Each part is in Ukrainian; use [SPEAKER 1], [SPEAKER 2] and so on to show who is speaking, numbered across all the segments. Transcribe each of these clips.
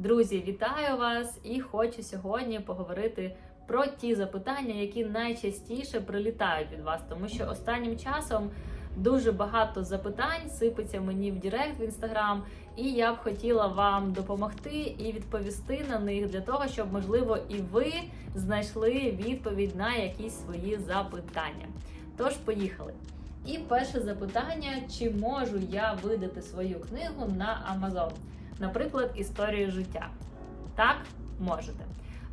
[SPEAKER 1] Друзі, вітаю вас і хочу сьогодні поговорити про ті запитання, які найчастіше прилітають від вас, тому що останнім часом дуже багато запитань сипеться мені в Директ в інстаграм, і я б хотіла вам допомогти і відповісти на них для того, щоб можливо і ви знайшли відповідь на якісь свої запитання. Тож, поїхали. І перше запитання: чи можу я видати свою книгу на Amazon? Наприклад, історію життя. Так, можете.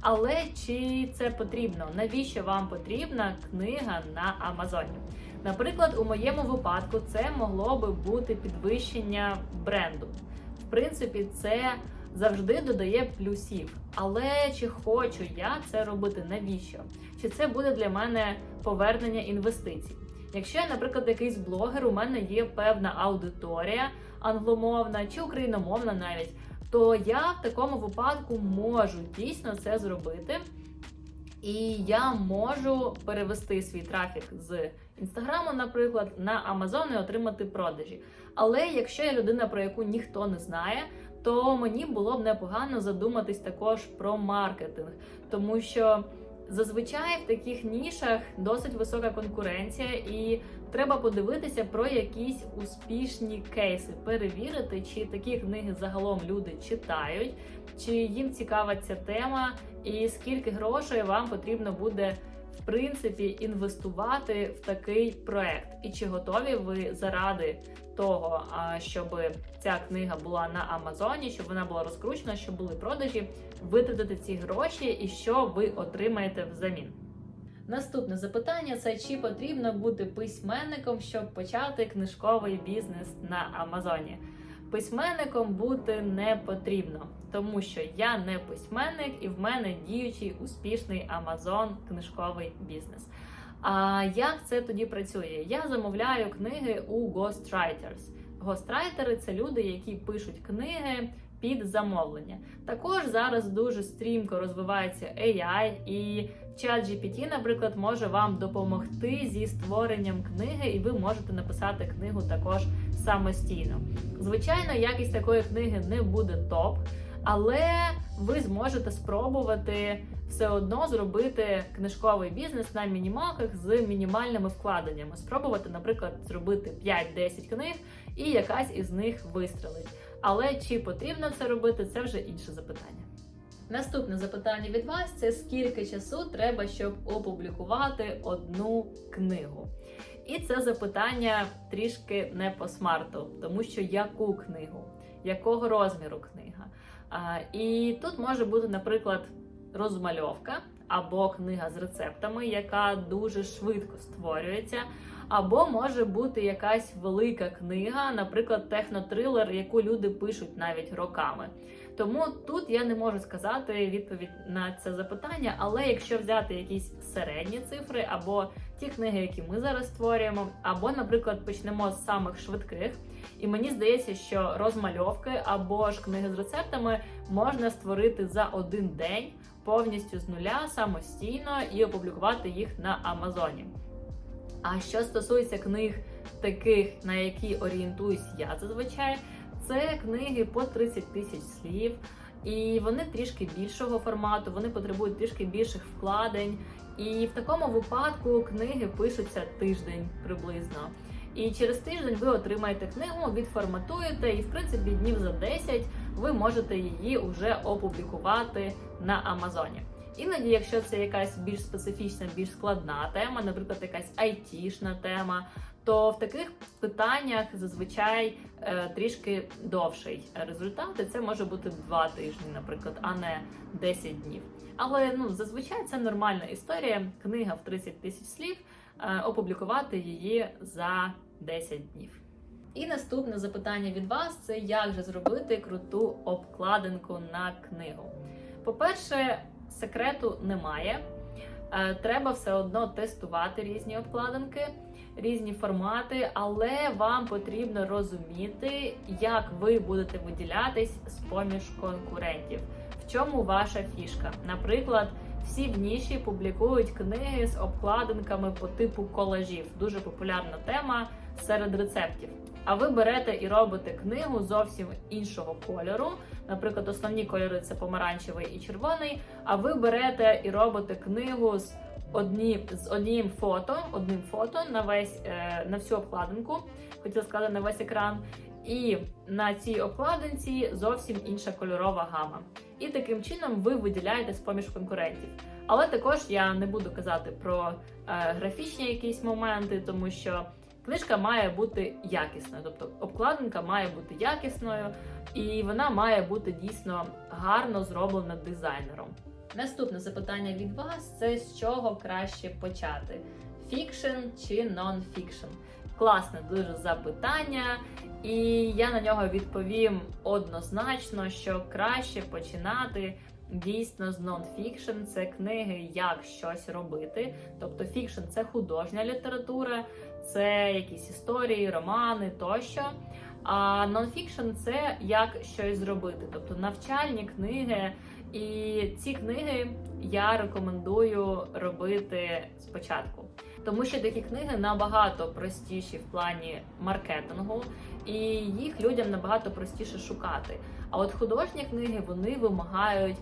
[SPEAKER 1] Але чи це потрібно? Навіщо вам потрібна книга на Амазоні? Наприклад, у моєму випадку це могло би бути підвищення бренду. В принципі, це завжди додає плюсів. Але чи хочу я це робити? Навіщо? Чи це буде для мене повернення інвестицій? Якщо я, наприклад, якийсь блогер, у мене є певна аудиторія англомовна чи україномовна навіть, то я в такому випадку можу дійсно це зробити. І я можу перевести свій трафік з інстаграму, наприклад, на Амазон і отримати продажі. Але якщо я людина, про яку ніхто не знає, то мені було б непогано задуматись також про маркетинг, тому що зазвичай в таких нішах досить висока конкуренція, і треба подивитися про якісь успішні кейси, перевірити, чи такі книги загалом люди читають, чи їм цікава ця тема, і скільки грошей вам потрібно буде. В принципі, інвестувати в такий проект, і чи готові ви заради того, щоб ця книга була на Амазоні, щоб вона була розкручена, щоб були продажі, витратити ці гроші, і що ви отримаєте взамін? Наступне запитання: це чи потрібно бути письменником, щоб почати книжковий бізнес на Амазоні? Письменником бути не потрібно, тому що я не письменник і в мене діючий успішний Амазон книжковий бізнес. А як це тоді працює? Я замовляю книги у ghostwriters. Ghostwriters – це люди, які пишуть книги під замовлення. Також зараз дуже стрімко розвивається AI, і ChatGPT, наприклад, може вам допомогти зі створенням книги, і ви можете написати книгу також самостійно. Звичайно, якість такої книги не буде топ, але ви зможете спробувати все одно зробити книжковий бізнес на мінімалках з мінімальними вкладеннями. Спробувати, наприклад, зробити 5-10 книг, і якась із них вистрелить. Але чи потрібно це робити, це вже інше запитання. Наступне запитання від вас це скільки часу треба, щоб опублікувати одну книгу? І це запитання трішки не по смарту, тому що яку книгу, якого розміру книга. І тут може бути, наприклад, розмальовка або книга з рецептами, яка дуже швидко створюється. Або може бути якась велика книга, наприклад, технотрилер, яку люди пишуть навіть роками. Тому тут я не можу сказати відповідь на це запитання, але якщо взяти якісь середні цифри, або ті книги, які ми зараз створюємо, або, наприклад, почнемо з самих швидких, і мені здається, що розмальовки або ж книги з рецептами можна створити за один день повністю з нуля самостійно і опублікувати їх на Амазоні. А що стосується книг, таких, на які орієнтуюсь я зазвичай, це книги по 30 тисяч слів, і вони трішки більшого формату, вони потребують трішки більших вкладень. І в такому випадку книги пишуться тиждень приблизно. І через тиждень ви отримаєте книгу, відформатуєте, і в принципі днів за 10 ви можете її вже опублікувати на Амазоні. Іноді, якщо це якась більш специфічна, більш складна тема, наприклад, якась айтішна тема, то в таких питаннях зазвичай е, трішки довший результат, і це може бути два тижні, наприклад, а не 10 днів. Але ну зазвичай це нормальна історія. Книга в 30 тисяч слів, е, опублікувати її за 10 днів. І наступне запитання від вас: це як же зробити круту обкладинку на книгу. По-перше, секрету немає. Е, Треба все одно тестувати різні обкладинки, різні формати, але вам потрібно розуміти, як ви будете виділятись з поміж конкурентів. В чому ваша фішка? Наприклад, всі в ніші публікують книги з обкладинками по типу колажів. Дуже популярна тема серед рецептів. А ви берете і робите книгу зовсім іншого кольору. Наприклад, основні кольори це помаранчевий і червоний. А ви берете і робите книгу з одні з одним фото, одним фото на весь е, на всю обкладинку. Хотіла сказати на весь екран. І на цій обкладинці зовсім інша кольорова гама. І таким чином ви виділяєте з поміж конкурентів. Але також я не буду казати про е, графічні якісь моменти, тому що книжка має бути якісною, тобто обкладинка має бути якісною, і вона має бути дійсно гарно зроблена дизайнером. Наступне запитання від вас: це з чого краще почати? Фікшн чи нон-фікшн? Класне дуже запитання, і я на нього відповім однозначно, що краще починати дійсно з нон-фікшн. Це книги, як щось робити. Тобто фікшн це художня література, це якісь історії, романи тощо. А нон-фікшн це як щось зробити, тобто навчальні книги. І ці книги я рекомендую робити спочатку, тому що такі книги набагато простіші в плані маркетингу, і їх людям набагато простіше шукати. А от художні книги вони вимагають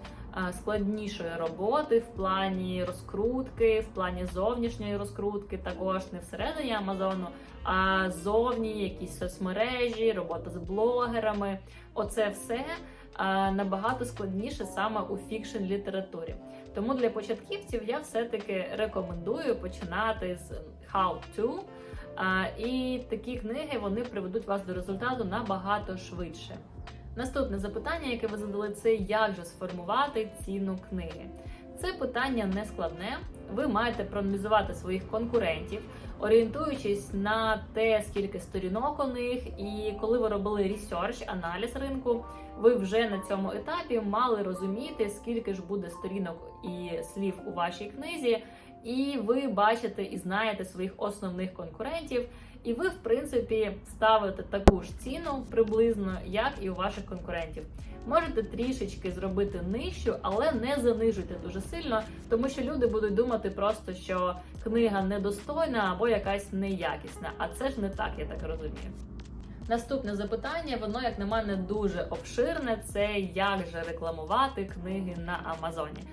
[SPEAKER 1] складнішої роботи в плані розкрутки, в плані зовнішньої розкрутки, також не всередині Амазону, а зовні якісь соцмережі, робота з блогерами. Оце все набагато складніше саме у фікшн літературі. Тому для початківців я все-таки рекомендую починати з how to. І такі книги вони приведуть вас до результату набагато швидше. Наступне запитання, яке ви задали, це як же сформувати ціну книги. Це питання не складне. Ви маєте проаналізувати своїх конкурентів, орієнтуючись на те, скільки сторінок у них, і коли ви робили ресерч, аналіз ринку, ви вже на цьому етапі мали розуміти, скільки ж буде сторінок і слів у вашій книзі, і ви бачите і знаєте своїх основних конкурентів. І ви, в принципі, ставите таку ж ціну приблизно, як і у ваших конкурентів. Можете трішечки зробити нижчу, але не занижуйте дуже сильно, тому що люди будуть думати просто, що книга недостойна або якась неякісна. А це ж не так, я так розумію. Наступне запитання, воно, як на мене, дуже обширне. Це як же рекламувати книги на Амазоні.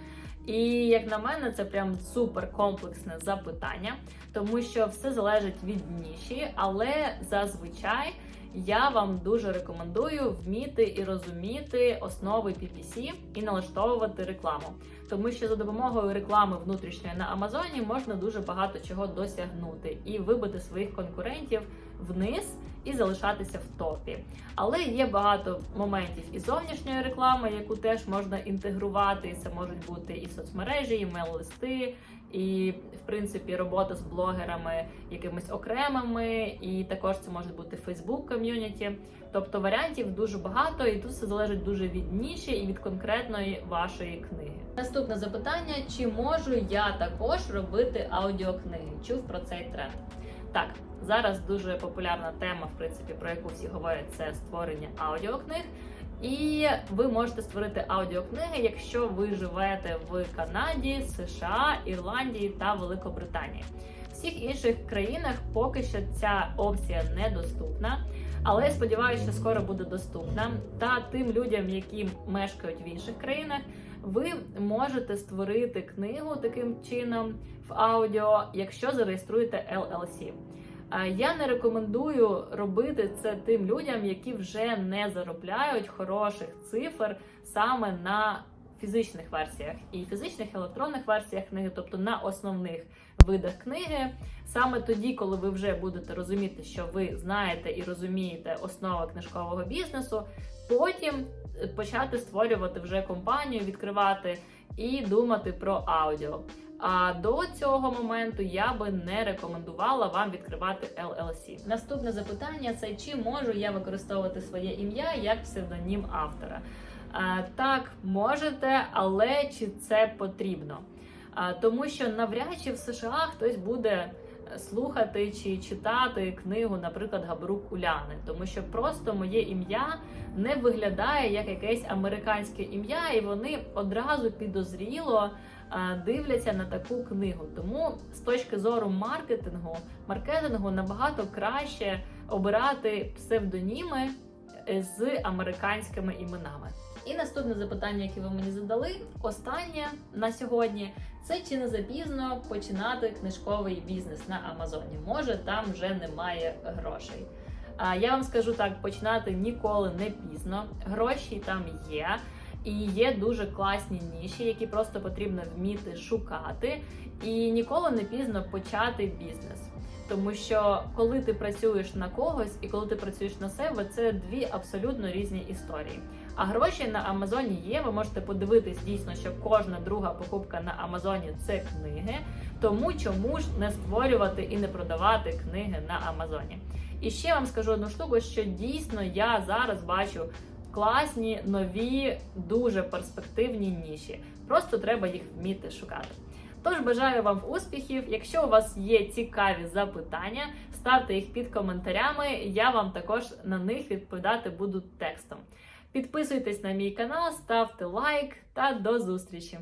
[SPEAKER 1] І як на мене, це прям супер комплексне запитання, тому що все залежить від ніші, але зазвичай я вам дуже рекомендую вміти і розуміти основи PPC і налаштовувати рекламу, тому що за допомогою реклами внутрішньої на Амазоні можна дуже багато чого досягнути і вибити своїх конкурентів вниз і залишатися в топі. Але є багато моментів і зовнішньої реклами, яку теж можна інтегрувати. Це можуть бути і соцмережі, і мейл-листи, і в принципі робота з блогерами якимись окремими, і також це може бути Facebook ком'юніті. Тобто варіантів дуже багато, і тут все залежить дуже від ніші і від конкретної вашої книги. Наступне запитання: чи можу я також робити аудіокниги? Чув про цей тренд? Так, зараз дуже популярна тема, в принципі, про яку всі говорять, це створення аудіокниг. І ви можете створити аудіокниги, якщо ви живете в Канаді, США, Ірландії та Великобританії. В всіх інших країнах поки що ця опція недоступна, але я сподіваюся, що скоро буде доступна. Та тим людям, які мешкають в інших країнах, ви можете створити книгу таким чином в аудіо, якщо зареєструєте LLC. Я не рекомендую робити це тим людям, які вже не заробляють хороших цифр саме на фізичних версіях і фізичних електронних версіях книги, тобто на основних видах книги. Саме тоді, коли ви вже будете розуміти, що ви знаєте і розумієте основи книжкового бізнесу, потім почати створювати вже компанію, відкривати і думати про аудіо. А до цього моменту я би не рекомендувала вам відкривати LLC. Наступне запитання: це чи можу я використовувати своє ім'я як псевдонім автора? А, так, можете, але чи це потрібно? А, тому що навряд чи в США хтось буде слухати чи читати книгу, наприклад, Габрук Уляни, тому що просто моє ім'я не виглядає як якесь американське ім'я, і вони одразу підозріло дивляться на таку книгу. Тому з точки зору маркетингу, маркетингу набагато краще обирати псевдоніми е, з американськими іменами. І наступне запитання, яке ви мені задали, останнє на сьогодні, це чи не запізно починати книжковий бізнес на Амазоні? Може, там вже немає грошей. А я вам скажу так: починати ніколи не пізно. Гроші там є. І є дуже класні ніші, які просто потрібно вміти шукати. І ніколи не пізно почати бізнес. Тому що коли ти працюєш на когось і коли ти працюєш на себе, це дві абсолютно різні історії. А гроші на Амазоні є. Ви можете подивитись дійсно, що кожна друга покупка на Амазоні це книги. Тому чому ж не створювати і не продавати книги на Амазоні? І ще вам скажу одну штуку, що дійсно я зараз бачу класні, нові, дуже перспективні ніші. Просто треба їх вміти шукати. Тож бажаю вам успіхів. Якщо у вас є цікаві запитання, ставте їх під коментарями. Я вам також на них відповідати буду текстом. Підписуйтесь на мій канал, ставте лайк та до зустрічі!